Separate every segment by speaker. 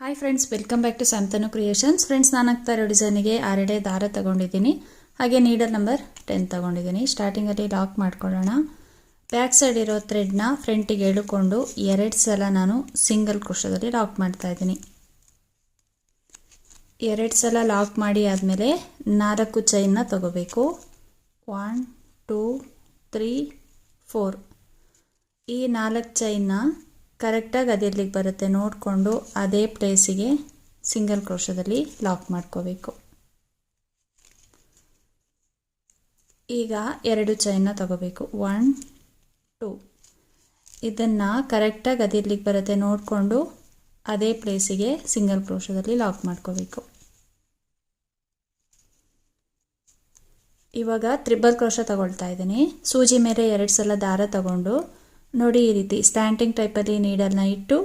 Speaker 1: Hi friends welcome back to Santanu Creations friends ನಾನು ಇರೋ ಡಿಸೈನಿಗೆ ಆರೆಡೆ ದಾರ ತಗೊಂಡಿದ್ದೀನಿ. ಹಾಗೆ ನೀಡಲ್ ನಂಬರ್ ಟೆನ್ ತಗೊಂಡಿದ್ದೀನಿ. ಸ್ಟಾರ್ಟಿಂಗಲ್ಲಿ ಲಾಕ್ ಮಾಡ್ಕೊಳ್ಳೋಣ. ಬ್ಯಾಕ್ ಸೈಡ್ ಇರೋ ಥ್ರೆಡ್ನ ಫ್ರಂಟಿಗೆ ಎಳ್ಕೊಂಡು ಎರಡು ಸಲ ನಾನು ಸಿಂಗಲ್ ಕ್ರೋಶದಲ್ಲಿ ಲಾಕ್ ಮಾಡ್ತಾ ಇದ್ದೀನಿ. ಎರಡು ಸಲ ಲಾಕ್ ಮಾಡಿ ಆದಮೇಲೆ ನಾಲ್ಕು ಚೈನ್ನ ತಗೋಬೇಕು. ಒನ್ ಟೂ ತ್ರೀ ಫೋರ್ ಈ ನಾಲ್ಕು ಚೈನ್ನ ಕರೆಕ್ಟಾಗಿ ಅದೆಲ್ಲಿಗೆ ಬರುತ್ತೆ. ನೋಡಿಕೊಂಡು ಅದೇ ಪ್ಲೇಸಿಗೆ ಸಿಂಗಲ್ ಕ್ರೋಶದಲ್ಲಿ ಲಾಕ್ ಮಾಡ್ಕೋಬೇಕು. ಈಗ ಎರಡು ಚೈನ ತಗೋಬೇಕು. ಒನ್ ಟೂ ಇದನ್ನು ಕರೆಕ್ಟಾಗಿ ಅದಿರ್ಲಿಕ್ಕೆ ಬರುತ್ತೆ. ನೋಡಿಕೊಂಡು ಅದೇ ಪ್ಲೇಸಿಗೆ ಸಿಂಗಲ್ ಕ್ರೋಶದಲ್ಲಿ ಲಾಕ್ ಮಾಡ್ಕೋಬೇಕು. ಇವಾಗ ತ್ರಿಬಲ್ ಕ್ರೋಶ ತಗೊಳ್ತಾ ಇದ್ದೀನಿ. ಸೂಜಿ ಮೇಲೆ ಎರಡು ಸಲ ದಾರ ತಗೊಂಡು ನೋಡಿ ಈ ರೀತಿ ಸ್ಟ್ಯಾಂಟಿಂಗ್ ಟೈಪಲ್ಲಿ ನೀಡಲ್ನ ಇಟ್ಟು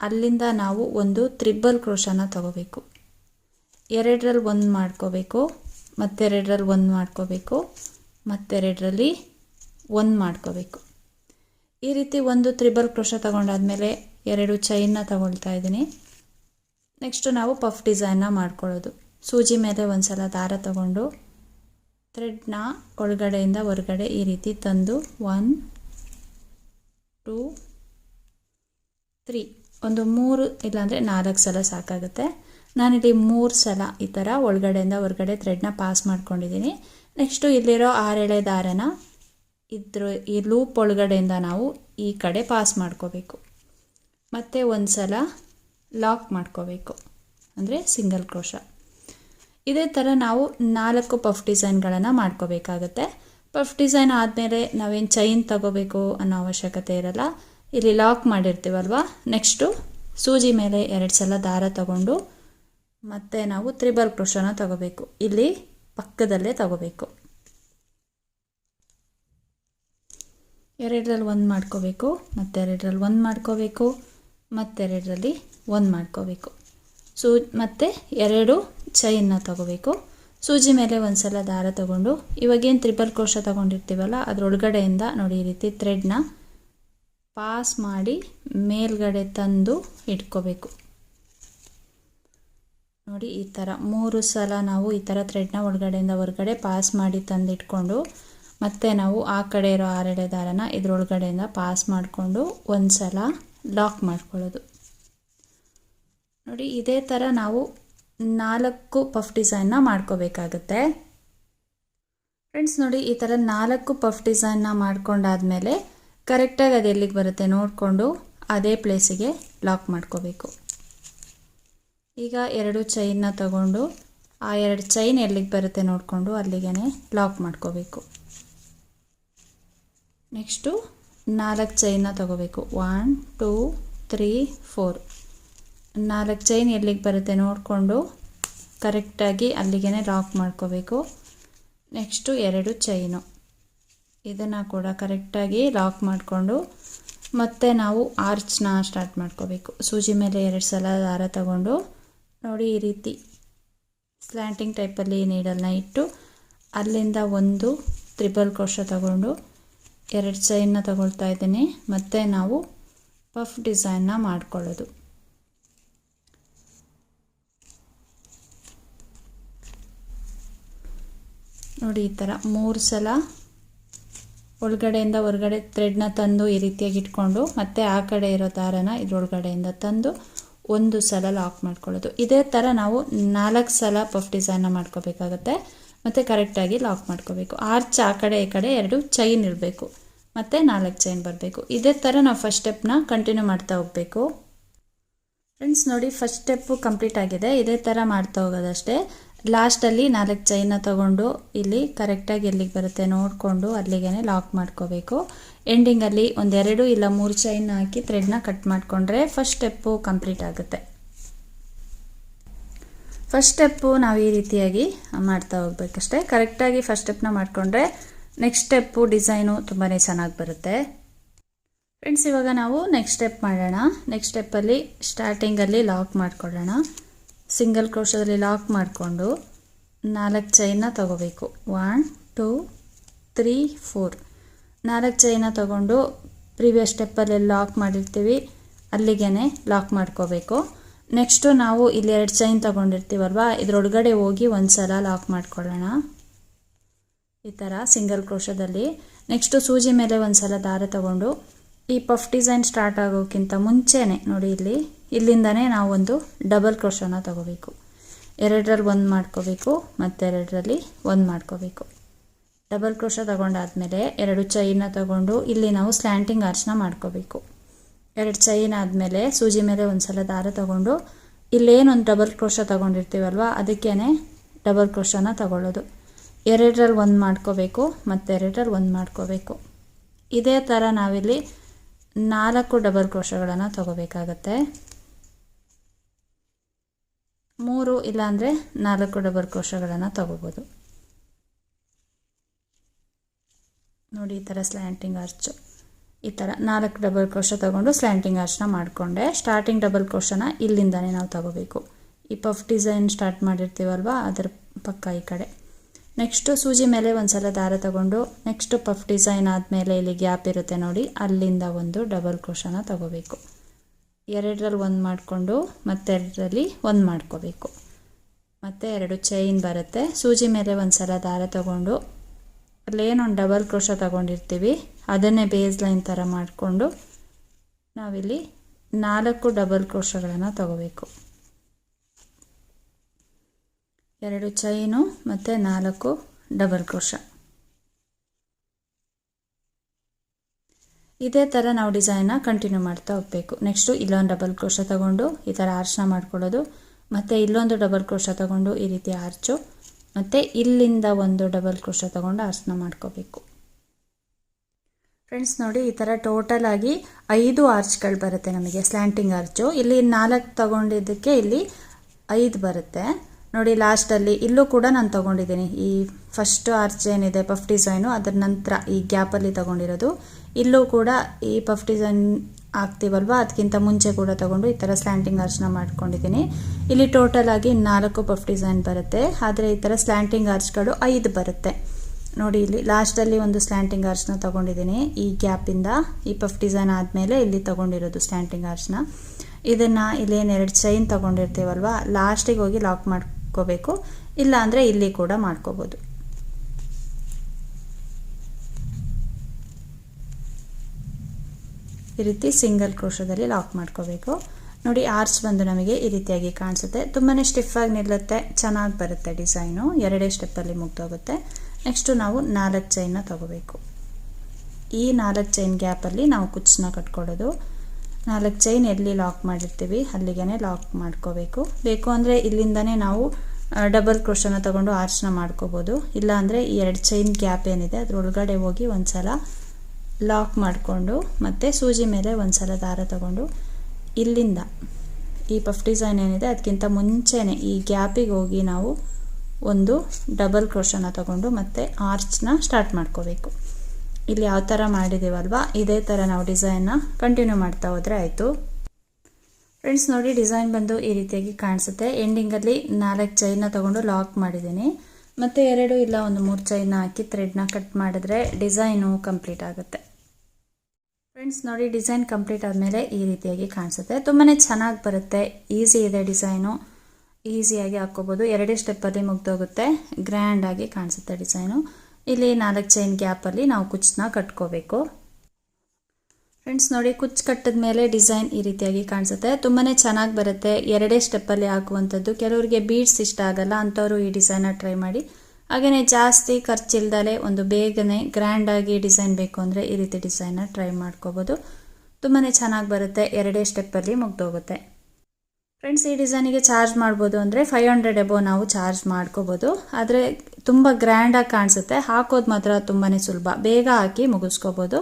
Speaker 1: ಅಲ್ಲಿಂದ ನಾವು ಒಂದು ತ್ರಿಬಲ್ ಕ್ರೋಶನ ತಗೋಬೇಕು. ಎರಡರಲ್ಲಿ ಒಂದು ಮಾಡ್ಕೋಬೇಕು, ಮತ್ತೆರಡರಲ್ಲಿ ಒಂದು ಮಾಡ್ಕೋಬೇಕು, ಮತ್ತೆರಡರಲ್ಲಿ ಒಂದು ಮಾಡ್ಕೋಬೇಕು. ಈ ರೀತಿ ಒಂದು ತ್ರಿಬಲ್ ಕ್ರೋಶ ತಗೊಂಡಾದ್ಮೇಲೆ ಎರಡು ಚೈನ್ನ ತಗೊಳ್ತಾ ಇದ್ದೀನಿ. ನೆಕ್ಸ್ಟು ನಾವು ಪಫ್ ಡಿಸೈನ್ನ ಮಾಡ್ಕೊಳ್ಳೋದು. ಸೂಜಿ ಮೇಲೆ ಒಂದು ಸಲ ದಾರ ತಗೊಂಡು ಥ್ರೆಡ್ನ ಒಳಗಡೆಯಿಂದ ಹೊರಗಡೆ ಈ ರೀತಿ ತಂದು ಒನ್ ಟೂ ತ್ರೀ. ಒಂದು ಮೂರು ಇಲ್ಲಾಂದರೆ ನಾಲ್ಕು ಸಲ ಸಾಕಾಗುತ್ತೆ. ನಾನಿಲ್ಲಿ ಮೂರು ಸಲ ಈ ಥರ ಒಳಗಡೆಯಿಂದ ಹೊರಗಡೆ ಥ್ರೆಡ್ನ ಪಾಸ್ ಮಾಡ್ಕೊಂಡಿದ್ದೀನಿ. ನೆಕ್ಸ್ಟು ಇಲ್ಲಿರೋ ಆರೆಳೆ ದಾರನ ಇದ್ರ, ಈ ಲೂಪ್ ಒಳಗಡೆಯಿಂದ ನಾವು ಈ ಕಡೆ ಪಾಸ್ ಮಾಡ್ಕೋಬೇಕು. ಮತ್ತು ಒಂದು ಸಲ ಲಾಕ್ ಮಾಡ್ಕೋಬೇಕು. ಅಂದರೆ ಸಿಂಗಲ್ ಕ್ರೋಶ ಇದೇ ಥರ ನಾವು ನಾಲ್ಕು ಪಫ್ ಡಿಸೈನ್ಗಳನ್ನು ಮಾಡ್ಕೋಬೇಕಾಗತ್ತೆ. ಪಫ್ ಡಿಸೈನ್ ಆದಮೇಲೆ ನಾವೇನು ಚೈನ್ ತಗೋಬೇಕು ಅನ್ನೋ ಅವಶ್ಯಕತೆ ಇರಲ್ಲ. ಇಲ್ಲಿ ಲಾಕ್ ಮಾಡಿರ್ತೀವಲ್ವ? ನೆಕ್ಸ್ಟು ಸೂಜಿ ಮೇಲೆ ಎರಡು ಸಲ ದಾರ ತಗೊಂಡು ಮತ್ತೆ ನಾವು ತ್ರಿಬಲ್ ಕ್ರೋಶನ ತಗೋಬೇಕು. ಇಲ್ಲಿ ಪಕ್ಕದಲ್ಲೇ ತಗೋಬೇಕು. ಎರಡರಲ್ಲಿ ಒಂದು ಮಾಡ್ಕೋಬೇಕು ಮತ್ತೆರಡರಲ್ಲಿ ಒಂದು ಮಾಡ್ಕೋಬೇಕು ಮತ್ತೆರಡರಲ್ಲಿ ಒಂದು ಮಾಡ್ಕೋಬೇಕು. ಸೂ, ಮತ್ತು ಎರಡು ಚೈನ್ನ ತಗೋಬೇಕು. ಸೂಜಿ ಮೇಲೆ ಒಂದು ಸಲ ದಾರ ತಗೊಂಡು, ಇವಾಗೇನು ತ್ರಿಪಲ್ ಕ್ರೋಶ ತಗೊಂಡಿರ್ತೀವಲ್ಲ, ಅದರೊಳಗಡೆಯಿಂದ ನೋಡಿ ಈ ರೀತಿ ಥ್ರೆಡ್ನ ಪಾಸ್ ಮಾಡಿ ಮೇಲ್ಗಡೆ ತಂದು ಇಟ್ಕೋಬೇಕು. ನೋಡಿ ಈ ಥರ ಮೂರು ಸಲ ನಾವು ಈ ಥರ ಥ್ರೆಡ್ನ ಒಳಗಡೆಯಿಂದ ಹೊರಗಡೆ ಪಾಸ್ ಮಾಡಿ ತಂದು ಇಟ್ಕೊಂಡು, ಮತ್ತು ನಾವು ಆ ಕಡೆ ಇರೋ ಆರೆಡೆ ದಾರನ ಇದ್ರೊಳಗಡೆಯಿಂದ ಪಾಸ್ ಮಾಡಿಕೊಂಡು ಒಂದು ಸಲ ಲಾಕ್ ಮಾಡ್ಕೊಳ್ಳೋದು. ನೋಡಿ ಇದೇ ಥರ ನಾವು ನಾಲ್ಕು ಪಫ್ ಡಿಸೈನ್ನ ಮಾಡ್ಕೋಬೇಕಾಗತ್ತೆ. ಫ್ರೆಂಡ್ಸ್ ನೋಡಿ, ಈ ಥರ ನಾಲ್ಕು ಪಫ್ ಡಿಸೈನ್ನ ಮಾಡ್ಕೊಂಡಾದ್ಮೇಲೆ ಕರೆಕ್ಟಾಗಿ ಅದು ಎಲ್ಲಿಗೆ ಬರುತ್ತೆ ನೋಡಿಕೊಂಡು ಅದೇ ಪ್ಲೇಸಿಗೆ ಲಾಕ್ ಮಾಡ್ಕೋಬೇಕು. ಈಗ ಎರಡು ಚೈನ್ನ ತಗೊಂಡು ಆ ಎರಡು ಚೈನ್ ಎಲ್ಲಿಗೆ ಬರುತ್ತೆ ನೋಡಿಕೊಂಡು ಅಲ್ಲಿಗೆ ಲಾಕ್ ಮಾಡ್ಕೋಬೇಕು. ನೆಕ್ಸ್ಟು ನಾಲ್ಕು ಚೈನ್ನ ತಗೋಬೇಕು. ಒನ್ ಟೂ ತ್ರೀ ಫೋರ್ ನಾಲ್ಕು ಚೈನ್ ಎಲ್ಲಿಗೆ ಬರುತ್ತೆ ನೋಡಿಕೊಂಡು ಕರೆಕ್ಟಾಗಿ ಅಲ್ಲಿಗೆ ಲಾಕ್ ಮಾಡ್ಕೋಬೇಕು. ನೆಕ್ಸ್ಟು ಎರಡು ಚೈನು. ಇದನ್ನು ಕೂಡ ಕರೆಕ್ಟಾಗಿ ಲಾಕ್ ಮಾಡಿಕೊಂಡು ಮತ್ತೆ ನಾವು ಆರ್ಚ್ನ ಸ್ಟಾರ್ಟ್ ಮಾಡ್ಕೋಬೇಕು. ಸೂಜಿ ಮೇಲೆ ಎರಡು ಸಲ ದಾರ ತಗೊಂಡು ನೋಡಿ ಈ ರೀತಿ ಸ್ಲ್ಯಾಂಟಿಂಗ್ ಟೈಪಲ್ಲಿ ನೀಡಲ್ನ ಇಟ್ಟು ಅಲ್ಲಿಂದ ಒಂದು ತ್ರಿಬಲ್ ಕೋಶ ತಗೊಂಡು ಎರಡು ಚೈನ್ನ ತಗೊಳ್ತಾ ಇದ್ದೀನಿ. ಮತ್ತು ನಾವು ಪಫ್ ಡಿಸೈನ್ನ ಮಾಡ್ಕೊಳ್ಳೋದು. ನೋಡಿ, ಈ ಥರ ಮೂರು ಸಲ ಒಳಗಡೆಯಿಂದ ಹೊರಗಡೆ ಥ್ರೆಡ್ನ ತಂದು ಈ ರೀತಿಯಾಗಿ ಇಟ್ಕೊಂಡು, ಮತ್ತು ಆ ಕಡೆ ಇರೋ ದಾರನ ಇದ್ರೊಳಗಡೆಯಿಂದ ತಂದು ಒಂದು ಸಲ ಲಾಕ್ ಮಾಡ್ಕೊಳ್ಳೋದು. ಇದೇ ಥರ ನಾವು ನಾಲ್ಕು ಸಲ ಪಫ್ ಡಿಸೈನ್ನ ಮಾಡ್ಕೋಬೇಕಾಗತ್ತೆ. ಮತ್ತು ಕರೆಕ್ಟಾಗಿ ಲಾಕ್ ಮಾಡ್ಕೋಬೇಕು. ಆರ್ಚ್ ಆ ಕಡೆ, ಈ ಕಡೆ ಎರಡು ಚೈನ್ ಇರಬೇಕು. ಮತ್ತು ನಾಲ್ಕು ಚೈನ್ ಬರಬೇಕು. ಇದೇ ಥರ ನಾವು ಫಸ್ಟ್ ಸ್ಟೆಪ್ನ ಕಂಟಿನ್ಯೂ ಮಾಡ್ತಾ ಹೋಗಬೇಕು. ಫ್ರೆಂಡ್ಸ್ ನೋಡಿ ಫಸ್ಟ್ ಸ್ಟೆಪ್ಪು ಕಂಪ್ಲೀಟ್ ಆಗಿದೆ. ಇದೇ ಥರ ಮಾಡ್ತಾ ಹೋಗೋದಷ್ಟೇ. ಲಾಸ್ಟಲ್ಲಿ ನಾಲ್ಕು ಚೈನ ತಗೊಂಡು ಇಲ್ಲಿ ಕರೆಕ್ಟಾಗಿ ಎಲ್ಲಿಗೆ ಬರುತ್ತೆ ನೋಡಿಕೊಂಡು ಅಲ್ಲಿಗೆ ಲಾಕ್ ಮಾಡ್ಕೋಬೇಕು. ಎಂಡಿಂಗಲ್ಲಿ ಒಂದೆರಡು ಇಲ್ಲ ಮೂರು ಚೈನ್ ಹಾಕಿ ಥ್ರೆಡ್ನ ಕಟ್ ಮಾಡಿಕೊಂಡ್ರೆ ಫಸ್ಟ್ ಸ್ಟೆಪ್ಪು ಕಂಪ್ಲೀಟ್ ಆಗುತ್ತೆ. ಫಸ್ಟ್ ಸ್ಟೆಪ್ಪು ನಾವು ಈ ರೀತಿಯಾಗಿ ಮಾಡ್ತಾ ಹೋಗ್ಬೇಕಷ್ಟೇ. ಕರೆಕ್ಟಾಗಿ ಫಸ್ಟ್ ಸ್ಟೆಪ್ನ ಮಾಡಿಕೊಂಡ್ರೆ ನೆಕ್ಸ್ಟ್ ಸ್ಟೆಪ್ಪು ಡಿಸೈನು ತುಂಬಾ ಚೆನ್ನಾಗಿ ಬರುತ್ತೆ. ಫ್ರೆಂಡ್ಸ್ ಇವಾಗ ನಾವು ನೆಕ್ಸ್ಟ್ ಸ್ಟೆಪ್ ಮಾಡೋಣ. ನೆಕ್ಸ್ಟ್ ಸ್ಟೆಪ್ಪಲ್ಲಿ ಸ್ಟಾರ್ಟಿಂಗಲ್ಲಿ ಲಾಕ್ ಮಾಡ್ಕೊಳ್ಳೋಣ. ಸಿಂಗಲ್ ಕ್ರೋಶದಲ್ಲಿ ಲಾಕ್ ಮಾಡಿಕೊಂಡು ನಾಲ್ಕು ಚೈನ ತಗೋಬೇಕು. ಒನ್ ಟೂ ತ್ರೀ ಫೋರ್ ನಾಲ್ಕು ಚೈನ ತಗೊಂಡು ಪ್ರಿವಿಯಸ್ ಸ್ಟೆಪ್ಪಲ್ಲಿ ಲಾಕ್ ಮಾಡಿರ್ತೀವಿ. ಅಲ್ಲಿಗೆ ಲಾಕ್ ಮಾಡ್ಕೋಬೇಕು. ನೆಕ್ಸ್ಟು ನಾವು ಇಲ್ಲಿ ಎರಡು ಚೈನ್ ತೊಗೊಂಡಿರ್ತೀವಲ್ವ? ಇದ್ರೊಳಗಡೆ ಹೋಗಿ ಒಂದು ಸಲ ಲಾಕ್ ಮಾಡ್ಕೊಳ್ಳೋಣ. ಈ ಥರ ಸಿಂಗಲ್ ಕ್ರೋಶದಲ್ಲಿ. ನೆಕ್ಸ್ಟು ಸೂಜಿ ಮೇಲೆ ಒಂದು ಸಲ ದಾರ ತಗೊಂಡು ಈ ಪಫ್ ಡಿಸೈನ್ ಸ್ಟಾರ್ಟ್ ಆಗೋಕ್ಕಿಂತ ಮುಂಚೆನೇ ನೋಡಿ ಇಲ್ಲಿ. ಇಲ್ಲಿಂದನೇ ನಾವು ಒಂದು ಡಬಲ್ ಕ್ರೋಶನ ತಗೋಬೇಕು. ಎರಡರಲ್ಲಿ ಒಂದು ಮಾಡ್ಕೋಬೇಕು, ಮತ್ತೆರಡರಲ್ಲಿ ಒಂದು ಮಾಡ್ಕೋಬೇಕು. ಡಬಲ್ ಕ್ರೋಶ ತಗೊಂಡಾದ್ಮೇಲೆ ಎರಡು ಚೈನ ತಗೊಂಡು ಇಲ್ಲಿ ನಾವು ಸ್ಲ್ಯಾಂಟಿಂಗ್ ಆರ್ಚ್ನ ಮಾಡ್ಕೋಬೇಕು. ಎರಡು ಚೈನ್ ಆದಮೇಲೆ ಸೂಜಿ ಮೇಲೆ ಒಂದು ಸಲ ದಾರ ತಗೊಂಡು ಇಲ್ಲೇನೊಂದು ಡಬಲ್ ಕ್ರೋಶ ತಗೊಂಡಿರ್ತೀವಲ್ವ ಅದಕ್ಕೇ ಡಬಲ್ ಕ್ರೋಶನ ತಗೊಳ್ಳೋದು. ಎರಡರಲ್ಲಿ ಒಂದು ಮಾಡ್ಕೋಬೇಕು, ಮತ್ತೆರಡರಲ್ಲಿ ಒಂದು ಮಾಡ್ಕೋಬೇಕು. ಇದೇ ಥರ ನಾವಿಲ್ಲಿ ನಾಲ್ಕು ಡಬಲ್ ಕ್ರೋಶಗಳನ್ನು ತಗೋಬೇಕಾಗತ್ತೆ. ಮೂರು ಇಲ್ಲಾಂದರೆ ನಾಲ್ಕು ಡಬಲ್ ಕ್ರೋಶಗಳನ್ನು ತಗೋಬೋದು. ನೋಡಿ, ಈ ಥರ ಸ್ಲ್ಯಾಂಟಿಂಗ್ ಆರ್ಚು ಈ ಥರ ನಾಲ್ಕು ಡಬಲ್ ಕ್ರೋಶ ತಗೊಂಡು ಸ್ಲ್ಯಾಂಟಿಂಗ್ ಆರ್ಚ್ನ ಮಾಡಿಕೊಂಡೆ. ಸ್ಟಾರ್ಟಿಂಗ್ ಡಬಲ್ ಕ್ರೋಶನ ಇಲ್ಲಿಂದನೇ ನಾವು ತಗೋಬೇಕು. ಈ ಪಫ್ ಡಿಸೈನ್ ಸ್ಟಾರ್ಟ್ ಮಾಡಿರ್ತೀವಲ್ವ? ಅದರ ಪಕ್ಕ ಈ ಕಡೆ. ನೆಕ್ಸ್ಟು ಸೂಜಿ ಮೇಲೆ ಒಂದು ಸಲ ದಾರ ತಗೊಂಡು ನೆಕ್ಸ್ಟು ಪಫ್ ಡಿಸೈನ್ ಆದಮೇಲೆ ಇಲ್ಲಿ ಗ್ಯಾಪ್ ಇರುತ್ತೆ ನೋಡಿ, ಅಲ್ಲಿಂದ ಒಂದು ಡಬಲ್ ಕ್ರೋಶನ ತಗೋಬೇಕು. ಎರಡರಲ್ಲಿ ಒಂದು ಮಾಡಿಕೊಂಡು ಮತ್ತೆರಡರಲ್ಲಿ ಒಂದು ಮಾಡ್ಕೋಬೇಕು. ಮತ್ತು ಎರಡು ಚೈನ್ ಬರುತ್ತೆ. ಸೂಜಿ ಮೇಲೆ ಒಂದು ಸಲ ದಾರ ತಗೊಂಡು ಅಲ್ಲೇನೊಂದು ಡಬಲ್ ಕ್ರೋಶ ತಗೊಂಡಿರ್ತೀವಿ. ಅದನ್ನೇ ಬೇಸ್ ಲೈನ್ ಥರ ಮಾಡಿಕೊಂಡು ನಾವಿಲ್ಲಿ ನಾಲ್ಕು ಡಬಲ್ ಕ್ರೋಶಗಳನ್ನು ತಗೋಬೇಕು. ಎರಡು ಚೈನು ಮತ್ತು ನಾಲ್ಕು ಡಬಲ್ ಕ್ರೋಶ ಇದೇ ಥರ ನಾವು ಡಿಸೈನ್ನ ಕಂಟಿನ್ಯೂ ಮಾಡ್ತಾ ಹೋಗಬೇಕು. ನೆಕ್ಸ್ಟು ಇಲ್ಲೊಂದು ಡಬಲ್ ಕ್ರೋಶ ತಗೊಂಡು ಈ ಥರ ಆರ್ಚ್ನ ಮಾಡ್ಕೊಳ್ಳೋದು. ಮತ್ತು ಇಲ್ಲೊಂದು ಡಬಲ್ ಕ್ರೋಶ ತಗೊಂಡು ಈ ರೀತಿ ಆರ್ಚು ಮತ್ತು ಇಲ್ಲಿಂದ ಒಂದು ಡಬಲ್ ಕ್ರೋಶ ತಗೊಂಡು ಆರ್ಚ್ನ ಮಾಡ್ಕೋಬೇಕು. ಫ್ರೆಂಡ್ಸ್ ನೋಡಿ ಈ ಥರ ಟೋಟಲ್ ಆಗಿ ಐದು ಆರ್ಚ್ಗಳು ಬರುತ್ತೆ ನಮಗೆ ಸ್ಲ್ಯಾಂಟಿಂಗ್ ಆರ್ಚು ಇಲ್ಲಿ ನಾಲ್ಕು ತಗೊಂಡಿದ್ದಕ್ಕೆ ಇಲ್ಲಿ ಐದು ಬರುತ್ತೆ. ನೋಡಿ ಲಾಸ್ಟಲ್ಲಿ ಇಲ್ಲೂ ಕೂಡ ನಾನು ತೊಗೊಂಡಿದ್ದೀನಿ. ಈ ಫಸ್ಟ್ ಆರ್ಚ್ ಏನಿದೆ ಪಫ್ ಡಿಸೈನು ಅದರ ನಂತರ ಈ ಗ್ಯಾಪಲ್ಲಿ ತೊಗೊಂಡಿರೋದು. ಇಲ್ಲೂ ಕೂಡ ಈ ಪಫ್ ಡಿಸೈನ್ ಆಗ್ತೀವಲ್ವ? ಅದಕ್ಕಿಂತ ಮುಂಚೆ ಕೂಡ ತಗೊಂಡು ಈ ಥರ ಸ್ಲ್ಯಾಂಟಿಂಗ್ ಆರ್ಚ್ನ ಮಾಡ್ಕೊಂಡಿದ್ದೀನಿ. ಇಲ್ಲಿ ಟೋಟಲ್ ಆಗಿ ನಾಲ್ಕು ಪಫ್ ಡಿಸೈನ್ ಬರುತ್ತೆ. ಆದರೆ ಈ ಥರ ಸ್ಲ್ಯಾಂಟಿಂಗ್ ಆರ್ಚ್ಗಳು ಐದು ಬರುತ್ತೆ. ನೋಡಿ, ಇಲ್ಲಿ ಲಾಸ್ಟಲ್ಲಿ ಒಂದು ಸ್ಲ್ಯಾಂಟಿಂಗ್ ಆರ್ಚ್ನ ತೊಗೊಂಡಿದ್ದೀನಿ. ಈ ಗ್ಯಾಪಿಂದ ಈ ಪಫ್ ಡಿಸೈನ್ ಆದಮೇಲೆ ಇಲ್ಲಿ ತೊಗೊಂಡಿರೋದು ಸ್ಲ್ಯಾಂಟಿಂಗ್ ಆರ್ಚ್ನ ಇದನ್ನು ಇಲ್ಲೇನು ಎರಡು ಚೈನ್ ತೊಗೊಂಡಿರ್ತೀವಲ್ವ? ಲಾಸ್ಟಿಗೆ ಹೋಗಿ ಲಾಕ್ ಮಾಡ್ಕೋಬೇಕು. ಇಲ್ಲ ಅಂದರೆ ಇಲ್ಲಿ ಕೂಡ ಮಾಡ್ಕೋಬೋದು. ಈ ರೀತಿ ಸಿಂಗಲ್ ಕ್ರೋಶದಲ್ಲಿ ಲಾಕ್ ಮಾಡ್ಕೋಬೇಕು. ನೋಡಿ, ಆರ್ಚ್ ಬಂದು ನಮಗೆ ಈ ರೀತಿಯಾಗಿ ಕಾಣಿಸುತ್ತೆ. ತುಂಬಾ ಸ್ಟಿಫಾಗಿ ನಿಲ್ಲುತ್ತೆ. ಚೆನ್ನಾಗಿ ಬರುತ್ತೆ ಡಿಸೈನು. ಎರಡೇ ಸ್ಟೆಪ್ಪಲ್ಲಿ ಮುಗ್ದೋಗುತ್ತೆ. ನೆಕ್ಸ್ಟು ನಾವು ನಾಲ್ಕು ಚೈನ್ನ ತಗೋಬೇಕು. ಈ ನಾಲ್ಕು ಚೈನ್ ಗ್ಯಾಪಲ್ಲಿ ನಾವು ಕುಚ್ಚನ್ನ ಕಟ್ಕೊಳ್ಳೋದು. ನಾಲ್ಕು ಚೈನ್ ಎಲ್ಲಿ ಲಾಕ್ ಮಾಡಿರ್ತೀವಿ ಅಲ್ಲಿಗೆ ಲಾಕ್ ಮಾಡ್ಕೋಬೇಕು. ಬೇಕು ಅಂದರೆ ಇಲ್ಲಿಂದನೇ ನಾವು ಡಬಲ್ ಕ್ರೋಶನ ತಗೊಂಡು ಆರ್ಚ್ನ ಮಾಡ್ಕೋಬೋದು. ಇಲ್ಲ ಅಂದರೆ ಈ ಎರಡು ಚೈನ್ ಗ್ಯಾಪ್ ಏನಿದೆ, ಅದ್ರೊಳಗಡೆ ಹೋಗಿ ಒಂದು ಸಲ ಲಾಕ್ ಮಾಡಿಕೊಂಡು ಮತ್ತು ಸೂಜಿ ಮೇಲೆ ಒಂದು ಸಲ ದಾರ ತಗೊಂಡು ಇಲ್ಲಿಂದ ಈ ಪಫ್ ಡಿಸೈನ್ ಏನಿದೆ ಅದಕ್ಕಿಂತ ಮುಂಚೆನೇ ಈ ಗ್ಯಾಪಿಗೆ ಹೋಗಿ ನಾವು ಒಂದು ಡಬಲ್ ಕ್ರೋಶನ ತಗೊಂಡು ಮತ್ತು ಆರ್ಚ್ನ ಸ್ಟಾರ್ಟ್ ಮಾಡ್ಕೋಬೇಕು. ಇಲ್ಲಿ ಯಾವ ಥರ ಮಾಡಿದ್ದೀವಲ್ವ ಇದೇ ಥರ ನಾವು ಡಿಸೈನ್ನ ಕಂಟಿನ್ಯೂ ಮಾಡ್ತಾ ಹೋದರೆ ಆಯಿತು. ಫ್ರೆಂಡ್ಸ್ ನೋಡಿ ಡಿಸೈನ್ ಬಂದು ಈ ರೀತಿಯಾಗಿ ಕಾಣಿಸುತ್ತೆ. ಎಂಡಿಂಗಲ್ಲಿ ನಾಲ್ಕು ಚೈನ್ನ ತಗೊಂಡು ಲಾಕ್ ಮಾಡಿದ್ದೀನಿ. ಮತ್ತು ಎರಡು ಇಲ್ಲ, ಒಂದು ಮೂರು ಚೈನ್ನ ಹಾಕಿ ಥ್ರೆಡ್ನ ಕಟ್ ಮಾಡಿದ್ರೆ ಡಿಸೈನು ಕಂಪ್ಲೀಟ್ ಆಗುತ್ತೆ. ಫ್ರೆಂಡ್ಸ್ ನೋಡಿ ಡಿಸೈನ್ ಕಂಪ್ಲೀಟ್ ಆದಮೇಲೆ ಈ ರೀತಿಯಾಗಿ ಕಾಣಿಸುತ್ತೆ. ತುಂಬಾ ಚೆನ್ನಾಗಿ ಬರುತ್ತೆ. ಈಸಿ ಇದೆ ಡಿಸೈನು ಈಸಿಯಾಗಿ ಹಾಕ್ಕೋಬೋದು. ಎರಡೇ ಸ್ಟೆಪ್ಪಲ್ಲಿ ಮುಗ್ದೋಗುತ್ತೆ. ಗ್ರ್ಯಾಂಡಾಗಿ ಕಾಣಿಸುತ್ತೆ ಡಿಸೈನು ಇಲ್ಲಿ ನಾಲ್ಕು ಚೈನ್ ಗ್ಯಾಪಲ್ಲಿ ನಾವು ಕುಚ್ಚನ್ನ ಕಟ್ಕೋಬೇಕು. ಫ್ರೆಂಡ್ಸ್ ನೋಡಿ, ಕುಚ್ಚು ಕಟ್ಟಿದ ಮೇಲೆ ಡಿಸೈನ್ ಈ ರೀತಿಯಾಗಿ ಕಾಣಿಸುತ್ತೆ. ತುಂಬಾ ಚೆನ್ನಾಗಿ ಬರುತ್ತೆ. ಎರಡೇ ಸ್ಟೆಪ್ಪಲ್ಲಿ ಹಾಕುವಂಥದ್ದು. ಕೆಲವರಿಗೆ ಬೀಡ್ಸ್ ಇಷ್ಟ ಆಗಲ್ಲ, ಅಂಥವ್ರು ಈ ಡಿಸೈನ ಟ್ರೈ ಮಾಡಿ. ಹಾಗೆಯೇ ಜಾಸ್ತಿ ಖರ್ಚಿಲ್ದಲೆ ಒಂದು ಬೇಗನೆ ಗ್ರ್ಯಾಂಡಾಗಿ ಡಿಸೈನ್ ಬೇಕು ಅಂದರೆ ಈ ರೀತಿ ಡಿಸೈನ್ನ ಟ್ರೈ ಮಾಡ್ಕೋಬೋದು. ತುಂಬಾ ಚೆನ್ನಾಗಿ ಬರುತ್ತೆ, ಎರಡೇ ಸ್ಟೆಪ್ಪಲ್ಲಿ ಮುಗ್ದೋಗುತ್ತೆ. ಫ್ರೆಂಡ್ಸ್ ಈ ಡಿಸೈನಿಗೆ ಚಾರ್ಜ್ ಮಾಡ್ಬೋದು ಅಂದರೆ ಫೈವ್ ಹಂಡ್ರೆಡ್ ಎಬೋ ನಾವು ಚಾರ್ಜ್ ಮಾಡ್ಕೋಬೋದು. ಆದರೆ ತುಂಬ ಗ್ರ್ಯಾಂಡಾಗಿ ಕಾಣಿಸುತ್ತೆ, ಹಾಕೋದು ಮಾತ್ರ ತುಂಬಾ ಸುಲಭ. ಬೇಗ ಹಾಕಿ ಮುಗಿಸ್ಕೋಬೋದು.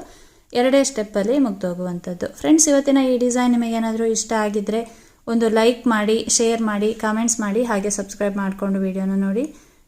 Speaker 1: ಎರಡೇ ಸ್ಟೆಪ್ಪಲ್ಲಿ ಮುಗ್ದೋಗುವಂಥದ್ದು. ಫ್ರೆಂಡ್ಸ್ ಇವತ್ತಿನ ಈ ಡಿಸೈನ್ ನಿಮಗೇನಾದರೂ ಇಷ್ಟ ಆಗಿದ್ದರೆ ಒಂದು ಲೈಕ್ ಮಾಡಿ ಶೇರ್ ಮಾಡಿ ಕಾಮೆಂಟ್ಸ್ ಮಾಡಿ, ಹಾಗೆ ಸಬ್ಸ್ಕ್ರೈಬ್ ಮಾಡಿಕೊಂಡು ವಿಡಿಯೋನ ನೋಡಿ.